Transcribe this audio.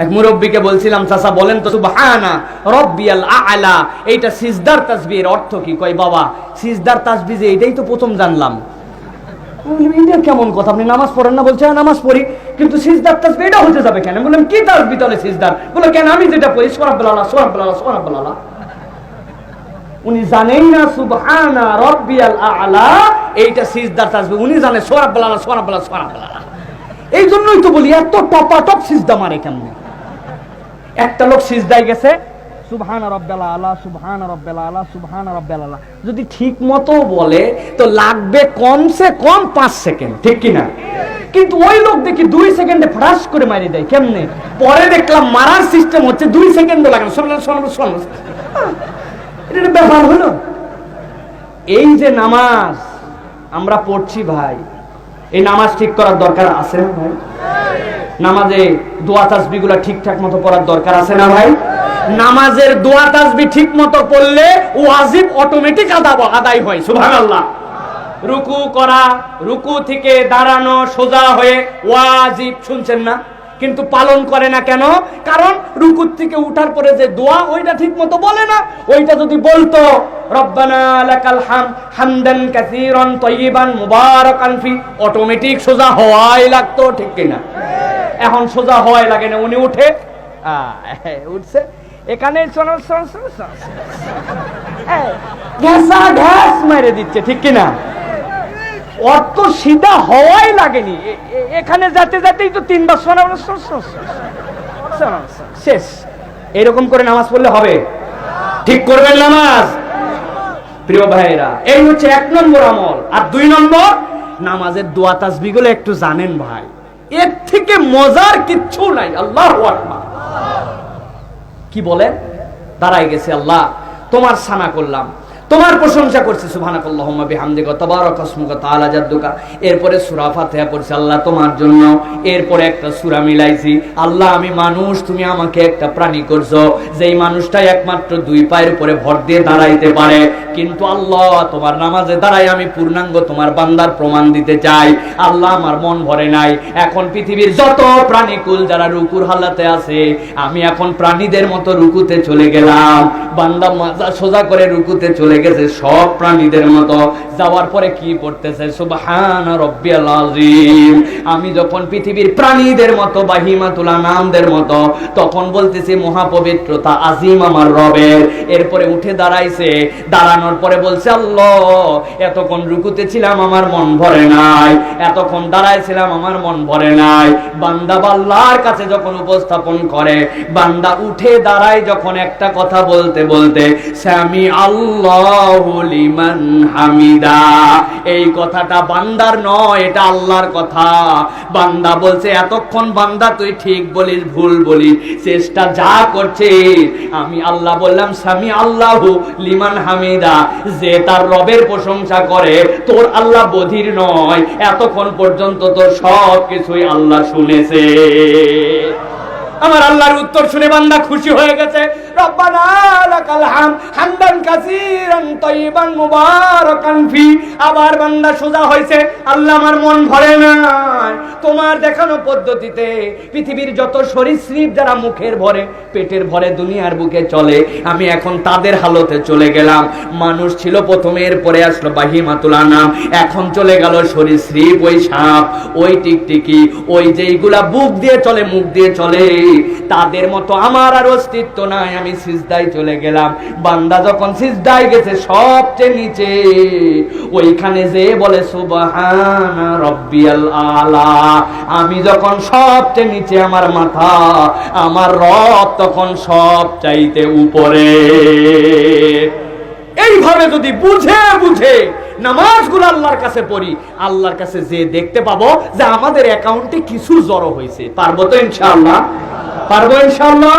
এক মুরব্বীকে বলছিলাম চাচা বলেন তো সুবহানা রব্বিয়াল আলা এইটা সিজদার তাসবিহের অর্থ কি? কয় বাবা সিজদার তাসবি যে এটাই তো প্রথম জানলাম। কেমন কথা? আপনি নামাজ পড়েন না? বলছে হ্যাঁ, নামাজ পড়ি কিন্তু সিজদার তাসবি এটা হতে যাবে কেন? বললাম কি সিজদার? কেন আমি যেটা পড়ি উনি জানেন না সুবহানা রব্বিয়াল আলা এইটা সিজদার তাসবি উনি জানে সোরাব্বাল্লাহ সোরাব্বাল্লাহ সোরাব্বাল্লাহ এই জন্যই তো বলি এত টপা টপ সিজদা মারে কেমনে? একটা লোক সিজদায় গেছে, সুবহান রব্বাল আলা, সুবহান রব্বাল আলা, সুবহান রব্বাল আলা। যদি ঠিক মতো বলে, তো লাগবে কমসে কম পাঁচ সেকেন্ড, ঠিক কি না কিন্তু ওই লোক দেখি দুই সেকেন্ডে ফ্রাস করে মারি দেয়, কেমনে? পরে দেখলাম মারার সিস্টেম হচ্ছে দুই সেকেন্ড লাগে এটা ব্যাপার হলো। এই যে নামাজ আমরা পড়ছি ভাই, এই নামাজ ঠিক করার দরকার আছে না ভাই? নামাজে দোয়া তাসবি গুলা ঠিকঠাক মতো পড়ার দরকার আছে না ভাই? নামাজের দোয়া তাসবি ঠিক মতো পড়লে ওয়াজিব অটোমেটিক আদা আদায় হয়, সুবহানাল্লাহ। রুকু করা, রুকু থেকে দাঁড়ানো সোজা হয়ে ওয়াজিব, শুনছেন না? কিন্তু পালন করে না কেন? কারণ রুকুর থেকে উঠার পরে যে দোয়া, ওইটা ঠিক মতো বলে না। ওইটা যদি বলতো, রব্বানা লাকাল হাম, হামদান কাসীরান তাইয়িবান মুবারাকান ফি অটোমেটিক সোজা হওয়াই লাগতো, ঠিক কিনা? এখন সোজা হওয়াই লাগে না। উনি উঠে উঠছে। এখানে ঘেঁষা ঘ্যাস মেরে দিচ্ছে, ঠিক কিনা? অত সিধা হওয়াই লাগেনি। এখানে যেতে যেতেই তো তিনবার শোনা শেষ। এরকম করে নামাজ পড়লে হবে। ঠিক করবেন নামাজ? প্রিয় ভাইরা এই হচ্ছে এক নম্বর আমল। আর দুই নম্বর, নামাজের দোয়া তাসবিগুলো একটু জানেন ভাই। এর থেকে মজার কিচ্ছু নাই। আল্লাহ কি বলেন? দাঁড়াই গেছে আল্লাহ। তোমার সানা করলাম। তোমার প্রশংসা করছি এরপরে সূরা ফাতিহা পড়ছি, আল্লাহ তোমার জন্য। এরপরে একটা সূরা মিলাইছি, আল্লাহ আমি মানুষ, তুমি আমাকে একটা প্রাণী করছ। যেই মানুষটাই একমাত্র দুই পায়ের উপরে ভর দিয়ে দাঁড়াইতে পারে, কিন্তু আল্লাহ তোমার নামাজে দাঁড়াই আমি পূর্ণাঙ্গ তোমার বান্দার প্রমাণ দিতে চাই। আল্লাহ আমার মন ভরে নাই। এখন পৃথিবীর যত প্রাণীকুল যারা রুকুর হালাতে আছে, আমি এখন প্রাণীদের মতো রুকুতে চলে গেলাম। বান্দা সোজা করে রুকুতে চলে গেছে, সব প্রাণীদের মতো। যাওয়ার পরে কি পড়তেছে? সুবহান রব্বিয়াল আযীম। আমি যখন পৃথিবীর প্রাণীদের মতো, বাহিমাতুল আনামদের মতো, তখন বলতেছি, মহাপবিত্রতা আজিম আমার রবের। এরপরে উঠে দাঁড়াইছে। দাঁড়ানোর পরে বলছে, আল্লাহ, এতক্ষণ রুকুতে ছিলাম, আমার মন ভরে নাই। এতক্ষণ দাঁড়াইছিলাম, আমার মন ভরে নাই। বান্দা বাল্লার কাছে যখন উপস্থাপন করে, বান্দা উঠে দাঁড়ায় যখন একটা কথা বলতে বলতে স্বামী আল্লাহ লিমান হামিদা। এই কথাটা বান্দার নয়, এটা আল্লাহর কথা। বান্দা বলছে, এতক্ষণ বান্দা, তুই ঠিক বলিস, ভুল বলিস, চেষ্টা যা করছে আমি আল্লাহ বললাম, স্বামী আল্লাহ লিমান হামিদা, যে তার রবের প্রশংসা করে, তোর আল্লাহ বধির নয়। এতক্ষণ পর্যন্ত তোর সব কিছুই আল্লাহ শুনেছে। আমার আল্লাহর উত্তর শুনে বান্দা খুশি হয়ে গেছে। আবার বান্দা সোজা হয়েছে, আল্লাহ আমার মন ভরে নাই। তোমার দেখানো পদ্ধতিতে পৃথিবীর যত সরীসৃপ যারা মুখের ভরে, পেটের ভরে দুনিয়ার বুকে চলে, আমি এখন তাদের হালতে চলে গেলাম। মানুষ ছিল প্রথমে, এরপরে আসলো বাহিমাতুল নাম এখন চলে গেল সরীসৃপ, ওই সাপ, ওই টিকটিকি, ওই যেইগুলা বুক দিয়ে চলে, মুখ দিয়ে চলে। তাদের মতো আমার আর অস্তিত্ব নাই। আমি সিজদায় চলে গেলাম। বান্দা যখন সিজদায় গেছে, সবচেয়ে নিচে, ওইখানে যে বলে, সুবহান রব্বিয়াল আলা। আমি যখন সবচেয়ে নিচে, আমার মাথা, আমার রব তখন সব চাইতে উপরে। এইভাবে যদি বুঝে বুঝে নামাজগুলো আল্লাহর কাছে পড়ি, আল্লাহর কাছে যে দেখতে পাবো যে আমাদের অ্যাকাউন্টে কিছু জড়ো হয়েছে। পারব তো ইনশাআল্লাহ? পারব ইনশাআল্লাহ?